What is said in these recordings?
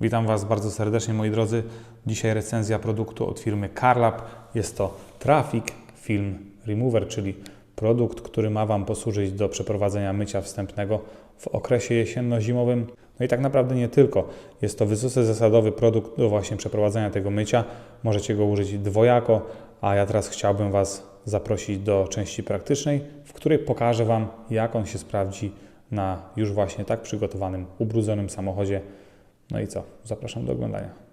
Witam Was bardzo serdecznie, moi drodzy. Dzisiaj recenzja produktu od firmy Carlab. Jest to Traffic Film Remover, czyli produkt, który ma Wam posłużyć do przeprowadzenia mycia wstępnego w okresie jesienno-zimowym. No i tak naprawdę nie tylko. Jest to wysoce zasadowy produkt do właśnie przeprowadzenia tego mycia. Możecie go użyć dwojako, a ja teraz chciałbym Was zaprosić do części praktycznej, w której pokażę Wam, jak on się sprawdzi na już właśnie tak przygotowanym, ubrudzonym samochodzie. No i co? Zapraszam do oglądania.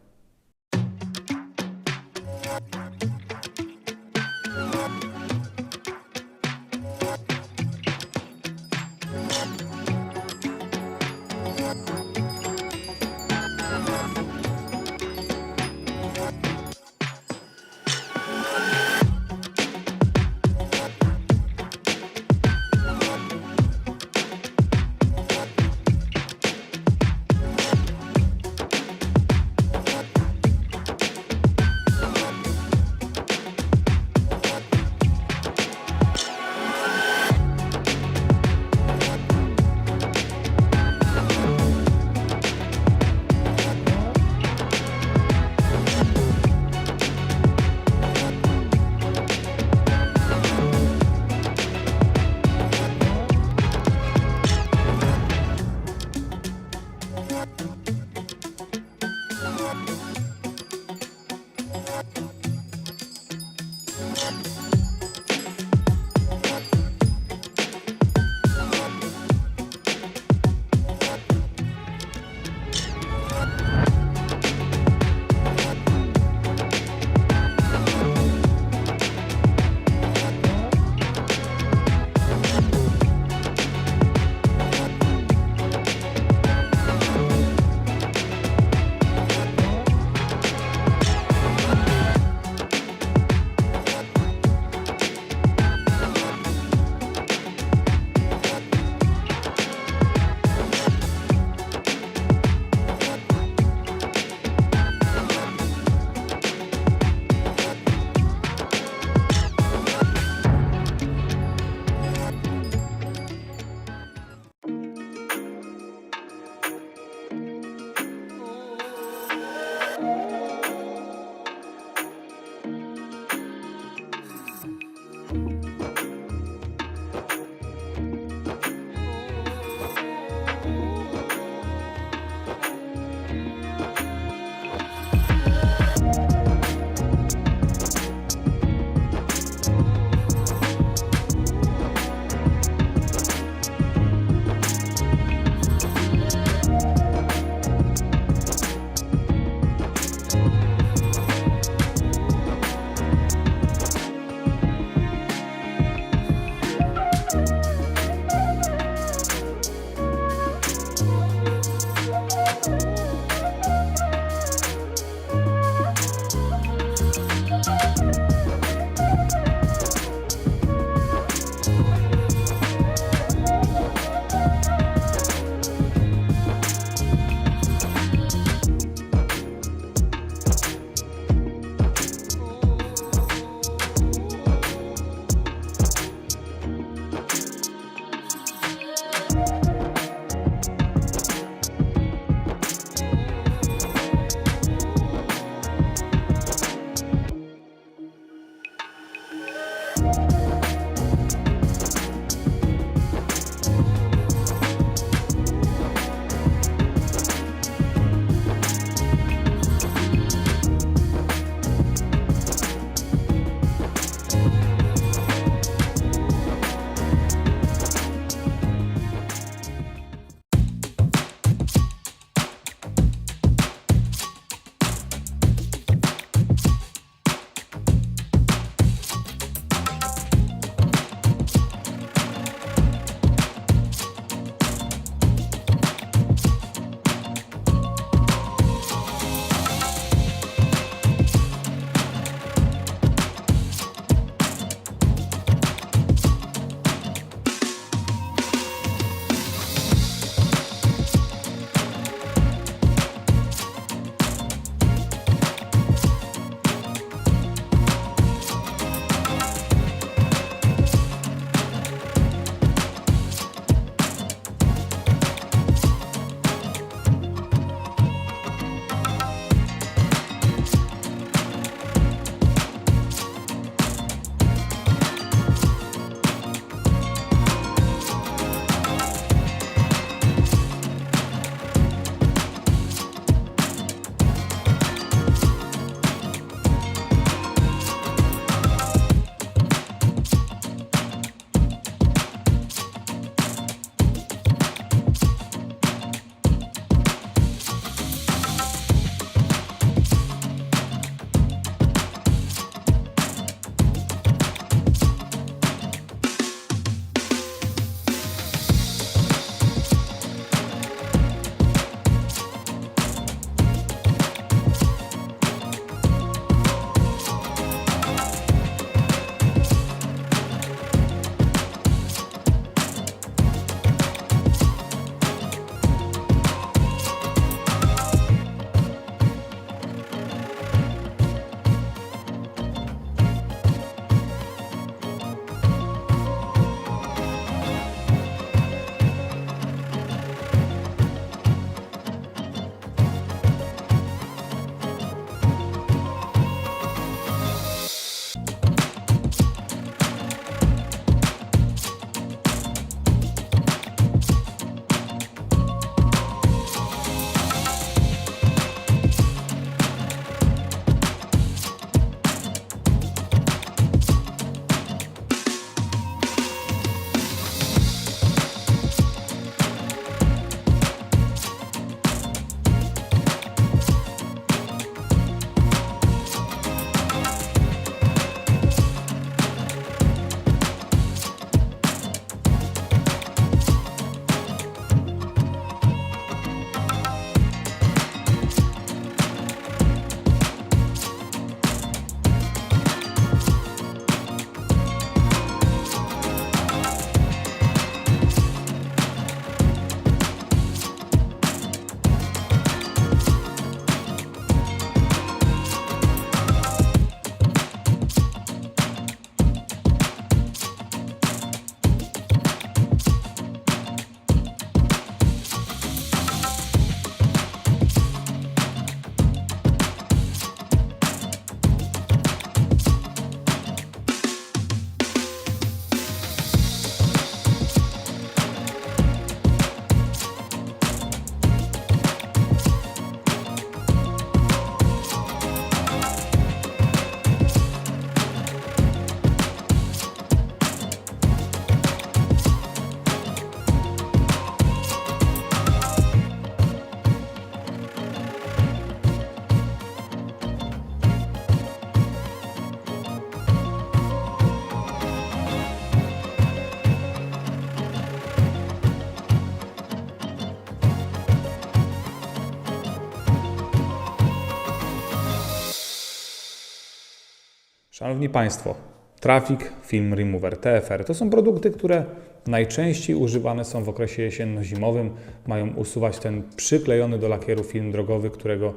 Szanowni Państwo, Traffic Film Remover, TFR, to są produkty, które najczęściej używane są w okresie jesienno-zimowym. Mają usuwać ten przyklejony do lakieru film drogowy, którego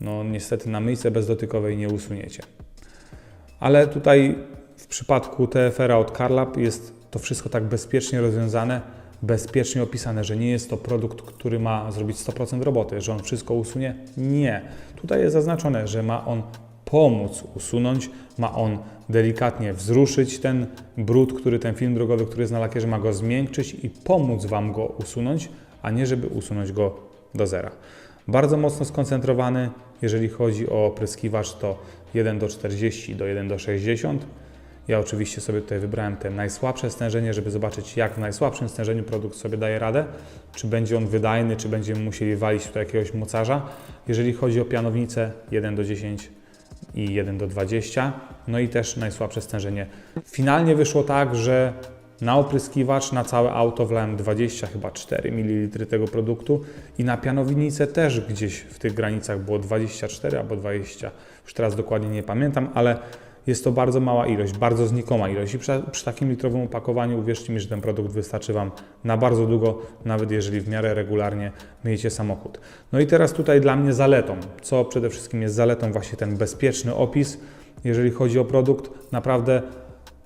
no niestety na myjce bezdotykowej nie usuniecie. Ale tutaj w przypadku TFR-a od Carlab jest to wszystko tak bezpiecznie rozwiązane, bezpiecznie opisane, że nie jest to produkt, który ma zrobić 100% roboty, że on wszystko usunie. Nie. Tutaj jest zaznaczone, że ma on pomóc usunąć, ma on delikatnie wzruszyć ten brud, który ten film drogowy, który jest na lakierze, ma go zmiękczyć i pomóc Wam go usunąć, a nie żeby usunąć go do zera. Bardzo mocno skoncentrowany, jeżeli chodzi o opryskiwacz, to 1 do 40 do 1 do 60. Ja oczywiście sobie tutaj wybrałem te najsłabsze stężenie, żeby zobaczyć, jak w najsłabszym stężeniu produkt sobie daje radę, czy będzie on wydajny, czy będziemy musieli walić tutaj jakiegoś mocarza. Jeżeli chodzi o pianownicę 1 do 10 i 1 do 20, no i też najsłabsze stężenie. Finalnie wyszło tak, że na opryskiwacz na całe auto wlałem 20 chyba 4 ml tego produktu i na pianownicę też gdzieś w tych granicach było 24 albo 20, już teraz dokładnie nie pamiętam, ale jest to bardzo mała ilość, bardzo znikoma ilość i przy, przy, takim litrowym opakowaniu uwierzcie mi, że ten produkt wystarczy Wam na bardzo długo, nawet jeżeli w miarę regularnie myjecie samochód. No i teraz tutaj dla mnie zaletą, co przede wszystkim jest zaletą właśnie ten bezpieczny opis, jeżeli chodzi o produkt, naprawdę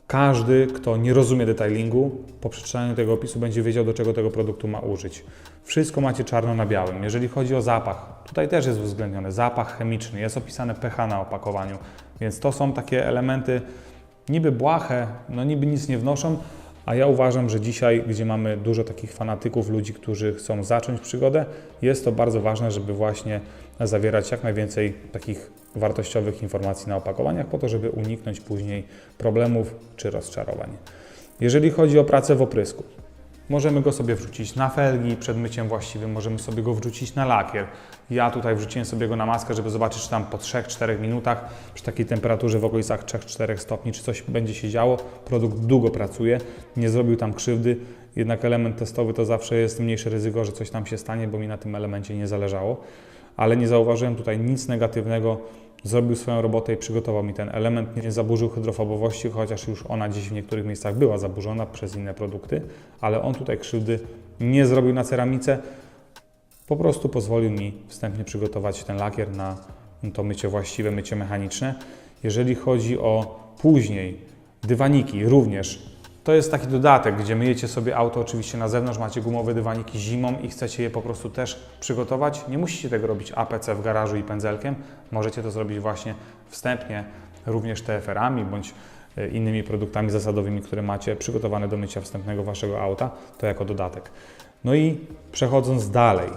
każdy, kto nie rozumie detailingu, po przeczytaniu tego opisu będzie wiedział, do czego tego produktu ma użyć. Wszystko macie czarno na białym. Jeżeli chodzi o zapach, tutaj też jest uwzględniony zapach chemiczny, jest opisane pH na opakowaniu, więc to są takie elementy niby błahe, no niby nic nie wnoszą, a ja uważam, że dzisiaj, gdzie mamy dużo takich fanatyków, ludzi, którzy chcą zacząć przygodę, jest to bardzo ważne, żeby właśnie zawierać jak najwięcej takich wartościowych informacji na opakowaniach, po to, żeby uniknąć później problemów czy rozczarowań. Jeżeli chodzi o pracę w oprysku, Możemy go sobie wrzucić na felgi przed myciem właściwym, możemy sobie go wrzucić na lakier. Ja tutaj wrzuciłem sobie go na maskę, żeby zobaczyć, czy tam po 3-4 minutach przy takiej temperaturze w okolicach 3-4 stopni, czy coś będzie się działo. Produkt długo pracuje, nie zrobił tam krzywdy, jednak element testowy to zawsze jest mniejsze ryzyko, że coś tam się stanie, bo mi na tym elemencie nie zależało. Ale nie zauważyłem tutaj nic negatywnego zrobił swoją robotę i przygotował mi ten element, nie zaburzył hydrofobowości, chociaż już ona gdzieś w niektórych miejscach była zaburzona przez inne produkty, ale on tutaj krzywdy nie zrobił na ceramice, po prostu pozwolił mi wstępnie przygotować ten lakier na to mycie właściwe, mycie mechaniczne. Jeżeli chodzi o później dywaniki, również to jest taki dodatek, gdzie myjecie sobie auto oczywiście na zewnątrz, macie gumowe dywaniki zimą i chcecie je po prostu też przygotować. Nie musicie tego robić APC w garażu i pędzelkiem. Możecie to zrobić właśnie wstępnie również TFR-ami bądź e, innymi produktami zasadowymi, które macie przygotowane do mycia wstępnego Waszego auta, to jako dodatek. No i przechodząc dalej.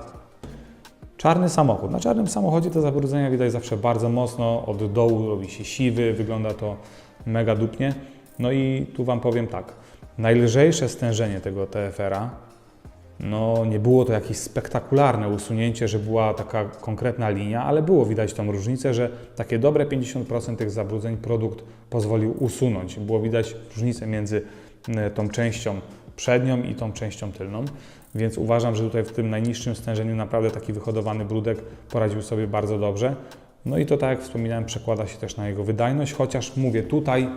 Czarny samochód. Na czarnym samochodzie te zabrudzenia widać zawsze bardzo mocno. Od dołu robi się siwy, wygląda to mega dupnie. No i tu Wam powiem tak. Najlżejsze stężenie tego TFR-a, no nie było to jakieś spektakularne usunięcie, że była taka konkretna linia, ale było widać tą różnicę, że takie dobre 50% tych zabrudzeń produkt pozwolił usunąć. Było widać różnicę między tą częścią przednią i tą częścią tylną, więc uważam, że tutaj w tym najniższym stężeniu naprawdę taki wyhodowany brudek poradził sobie bardzo dobrze. No i to tak jak wspominałem, przekłada się też na jego wydajność, chociaż mówię tutaj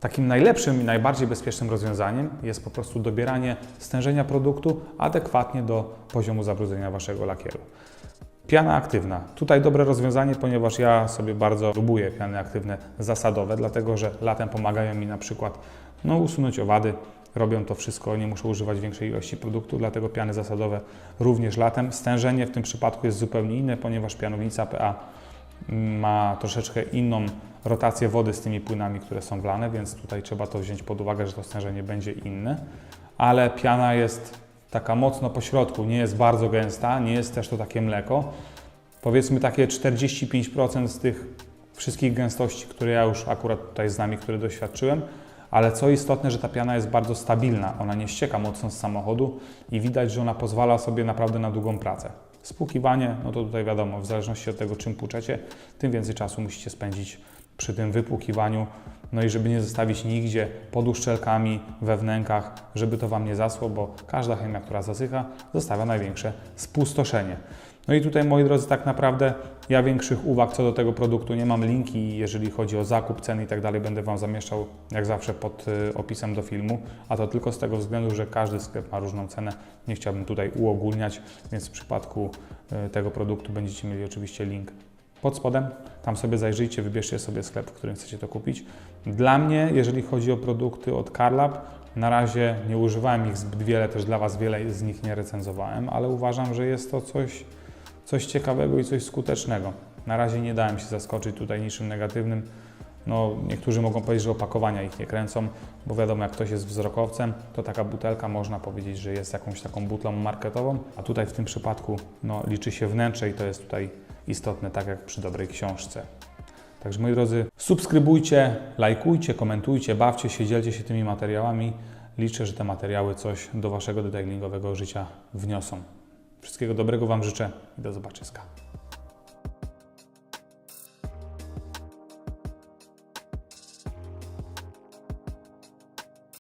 Takim najlepszym i najbardziej bezpiecznym rozwiązaniem jest po prostu dobieranie stężenia produktu adekwatnie do poziomu zabrudzenia Waszego lakieru. Piana aktywna. Tutaj dobre rozwiązanie, ponieważ ja sobie bardzo lubuję piany aktywne zasadowe, dlatego że latem pomagają mi na przykład no, usunąć owady. Robią to wszystko, nie muszę używać większej ilości produktu, dlatego piany zasadowe również latem. Stężenie w tym przypadku jest zupełnie inne, ponieważ pianownica PA ma troszeczkę inną rotację wody z tymi płynami, które są wlane, więc tutaj trzeba to wziąć pod uwagę, że to stężenie będzie inne. Ale piana jest taka mocno po środku, nie jest bardzo gęsta, nie jest też to takie mleko. Powiedzmy takie 45% z tych wszystkich gęstości, które ja już akurat tutaj z nami, które doświadczyłem, ale co istotne, że ta piana jest bardzo stabilna, ona nie ścieka mocno z samochodu i widać, że ona pozwala sobie naprawdę na długą pracę. Spłukiwanie, no to tutaj wiadomo, w zależności od tego, czym płuczecie, tym więcej czasu musicie spędzić przy tym wypłukiwaniu. No i żeby nie zostawić nigdzie pod uszczelkami, we wnękach, żeby to Wam nie zasło, bo każda chemia, która zasycha, zostawia największe spustoszenie. No i tutaj, moi drodzy, tak naprawdę ja większych uwag co do tego produktu nie mam. Linki, jeżeli chodzi o zakup, ceny i tak dalej, będę Wam zamieszczał jak zawsze pod y, opisem do filmu, a to tylko z tego względu, że każdy sklep ma różną cenę. Nie chciałbym tutaj uogólniać, więc w przypadku y, tego produktu będziecie mieli oczywiście link pod spodem. Tam sobie zajrzyjcie, wybierzcie sobie sklep, w którym chcecie to kupić. Dla mnie, jeżeli chodzi o produkty od Carlab, na razie nie używałem ich zbyt wiele, też dla Was wiele z nich nie recenzowałem, ale uważam, że jest to coś, coś ciekawego i coś skutecznego. Na razie nie dałem się zaskoczyć tutaj niczym negatywnym. No, niektórzy mogą powiedzieć, że opakowania ich nie kręcą, bo wiadomo, jak ktoś jest wzrokowcem, to taka butelka można powiedzieć, że jest jakąś taką butlą marketową, a tutaj w tym przypadku no, liczy się wnętrze i to jest tutaj istotne, tak jak przy dobrej książce. Także moi drodzy, subskrybujcie, lajkujcie, komentujcie, bawcie się, dzielcie się tymi materiałami. Liczę, że te materiały coś do Waszego detailingowego życia wniosą. Wszystkiego dobrego Wam życzę i do zobaczyska.